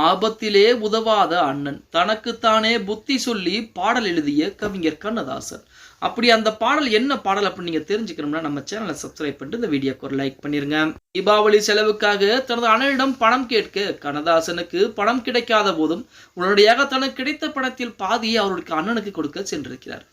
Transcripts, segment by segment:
ஆபத்திலே உதவாத அண்ணன். தனக்குத்தானே புத்தி சொல்லி பாடல் எழுதிய கவிஞர் கண்ணதாசன். அப்படி அந்த பாடல் என்ன பாடல் அப்படின்னு நீங்க தெரிஞ்சுக்கணும்னா நம்ம சேனலை சப்ஸ்கிரைப் பண்ணிட்டு இந்த வீடியோக்கு ஒரு லைக் பண்ணிருங்க. தீபாவளி செலவுக்காக தனது அண்ணனிடம் பணம் கேட்க கண்ணதாசனுக்கு பணம் கிடைக்காத போதும் உடனடியாக தனக்கு கிடைத்த பணத்தில் பாதியை அவருடைய அண்ணனுக்கு கொடுக்க சென்றிருக்கிறார்.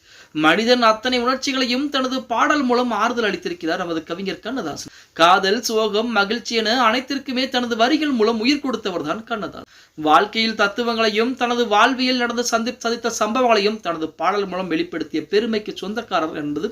மனிதன் அத்தனை உணர்ச்சிகளையும் தனது பாடல் மூலம் ஆறுதல் அளித்திருக்கிறார் நமது கவிஞர் கண்ணதாசன். காதல் சோகம் மகிழ்ச்சி என அனைத்திற்குமே தனது வரிகள் மூலம் உயிர் கொடுத்தவர் தான் கண்ணதாசன். வாழ்க்கையில் தத்துவங்களையும் தனது வாழ்வியல் நடந்து சந்தி சந்தித்த சம்பவங்களையும் தனது பாடல் மூலம் வெளிப்படுத்திய பெருமைக்கு சொந்தக்காரர் என்பது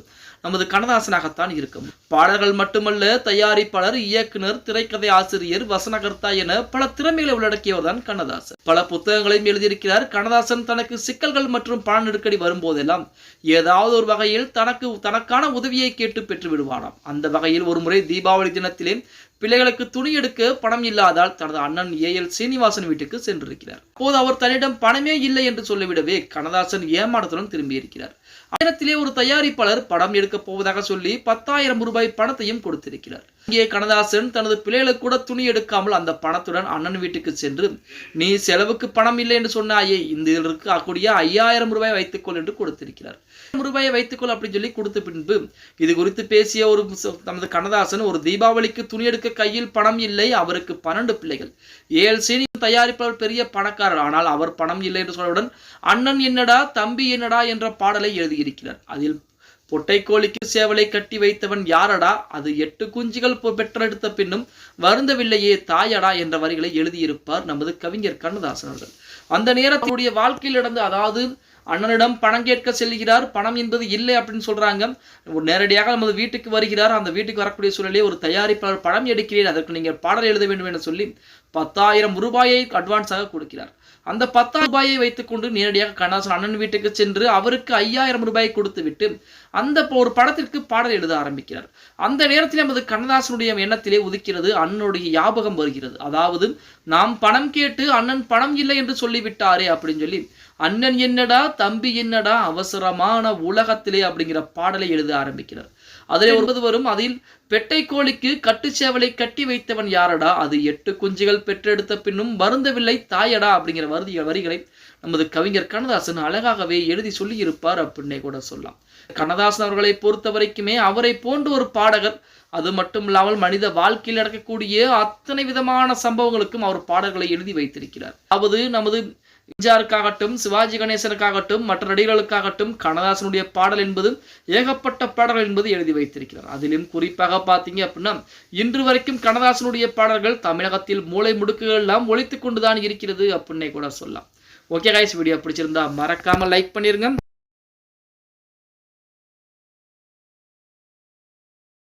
நமது கண்ணதாசனாகத்தான் இருக்கும். பாடல்கள் மட்டுமல்ல தயாரிப்பாளர் இயக்குனர் திரைக்கதை ஆசிரியர் வசனகர்த்தா என பல திறமைகளை உள்ளடக்கியவர் தான் கண்ணதாசன். பல புத்தகங்களையும் எழுதியிருக்கிறார். கண்ணதாசன் தனக்கு சிக்கல்கள் மற்றும் பண நெருக்கடி வரும்போதெல்லாம் ஏதாவது ஒரு வகையில் தனக்கு தனக்கான உதவியை கேட்டு பெற்று விடுவானாம் அந்த வகையில் ஒரு முறை தீபாவளி தினத்திலே பிள்ளைகளுக்கு துணி எடுக்க பணம் இல்லாதால் தனது அண்ணன் ஏ எல் சீனிவாசன் வீட்டுக்கு சென்றிருக்கிறார். அப்போது அவர் தன்னிடம் பணமே இல்லை என்று சொல்லிவிடவே கனதாசன் ஏமாற்றத்துடன் திரும்பியிருக்கிறார். நேரத்திலே ஒரு தயாரிப்பாளர் படம் எடுக்க போவதாக சொல்லி பத்தாயிரம் ரூபாய் பணத்தையும் கொடுத்திருக்கிறார். இங்கே கண்ணதாசன் தனது பிள்ளைகளுக்கு கூட துணி எடுக்காமல் அந்த பணத்துடன் அண்ணன் வீட்டுக்கு சென்று நீ செலவுக்கு பணம் இல்லை என்று சொன்னாயே இந்த இதில் இருக்கக்கூடிய ஐயாயிரம் ரூபாய் வைத்துக்கொள் என்று கொடுத்திருக்கிறார். ரூபாயை வைத்துக்கொள் அப்படின்னு சொல்லி கொடுத்த பின்பு இது குறித்து பேசிய ஒரு ச- நமது கண்ணதாசன் ஒரு தீபாவளிக்கு துணி எடுக்க கையில் பணம் இல்லை அவருக்கு பன்னெண்டு பிள்ளைகள். ஏழு சீனி தயாரிப்பவர் பெரிய பணக்காரர் ஆனால் அவர் பணம் இல்லை என்று சொன்னவுடன் அண்ணன் என்னடா தம்பி என்னடா என்ற பாடலை எழுதியிருக்கிறார். அதில் பொட்டைக்கோழிக்கு சேவலை கட்டி வைத்தவன் யாரடா? அது எட்டு குஞ்சுகள் பெற்றெடுத்த பின்னும் வருந்தவில்லையே தாயடா என்ற வரிகளை எழுதியிருப்பார் நமது கவிஞர் கண்ணதாசன் அவர்கள். அந்த நேரத்துடைய வாழ்க்கையில் நடந்த அதாவது அண்ணனிடம் பணம் கேட்க செல்கிறார். பணம் என்பது இல்லை அப்படின்னு சொல்றாங்க. ஒரு நேரடியாக நமது வீட்டுக்கு வருகிறார். அந்த வீட்டுக்கு வரக்கூடிய சூழலே ஒரு தயாரிப்பாளர் பணம் எடுக்கிறேன். அதற்கு நீங்கள் பாடல் எழுத வேண்டும் என்று சொல்லி பத்தாயிரம் ரூபாயை அட்வான்ஸாக கொடுக்கிறார். அந்த பத்தாயிரம் ரூபாயை வைத்துக்கொண்டு நேரடியாக கண்ணாசன் அண்ணன் வீட்டுக்கு சென்று அவருக்கு ஐயாயிரம் ரூபாயை கொடுத்து விட்டு அந்த ஒரு படத்திற்கு பாடல் எழுத ஆரம்பிக்கிறார். அந்த நேரத்தில் நமது கண்ணதாசனுடைய எண்ணத்திலே உதிக்கிறது அண்ணனுடைய ஞாபகம் வருகிறது. அதாவது நாம் பணம் கேட்டு அண்ணன் பணம் இல்லை என்று சொல்லிவிட்டாரே அப்படின்னு சொல்லி அண்ணன் என்னடா தம்பி என்னடா அவசரமான உலகத்திலே அப்படிங்கிற பாடலை எழுத ஆரம்பிக்கிறார். அதிலே ஒருவது வரும் அதில் பெட்டை கோழிக்கு கட்டுச்சேவலை கட்டி வைத்தவன் யாரடா? அது எட்டு குஞ்சுகள் பெற்றெடுத்த பின்னும் வருந்தவில்லை தாயடா? அப்படிங்கிற வரி வரிகளை நமது கவிஞர் கண்ணதாசன் அழகாகவே எழுதி சொல்லி இருப்பார் அப்படின்னே கூட சொல்லலாம். கண்ணதாசன் அவர்களை பொறுத்த வரைக்குமே அவரை போன்ற ஒரு பாடகர் அது மட்டும் இல்லாமல் மனித வாழ்க்கையில் நடக்கக்கூடிய அத்தனை விதமான சம்பவங்களுக்கும் அவர் பாடல்களை எழுதி வைத்திருக்கிறார். அதாவது நமது எம்ஜிஆருக்காகட்டும் சிவாஜி கணேசனுக்காகட்டும் மற்ற நடிகர்களுக்காகட்டும் கண்ணதாசனுடைய பாடல் என்பது ஏகப்பட்ட பாடல்கள் என்பது எழுதி வைத்திருக்கிறார். அதிலும் குறிப்பாக பார்த்தீங்க அப்படின்னா இன்று வரைக்கும் கண்ணதாசனுடைய பாடல்கள் தமிழகத்தில் மூளை முடுக்குகள் எல்லாம் ஒழித்து கொண்டுதான் இருக்கிறது அப்படின்னே கூட சொல்லலாம். ஓகே காய்ஸ் வீடியோ பிடிச்சிருந்தா மறக்காம லைக் பண்ணிருங்க.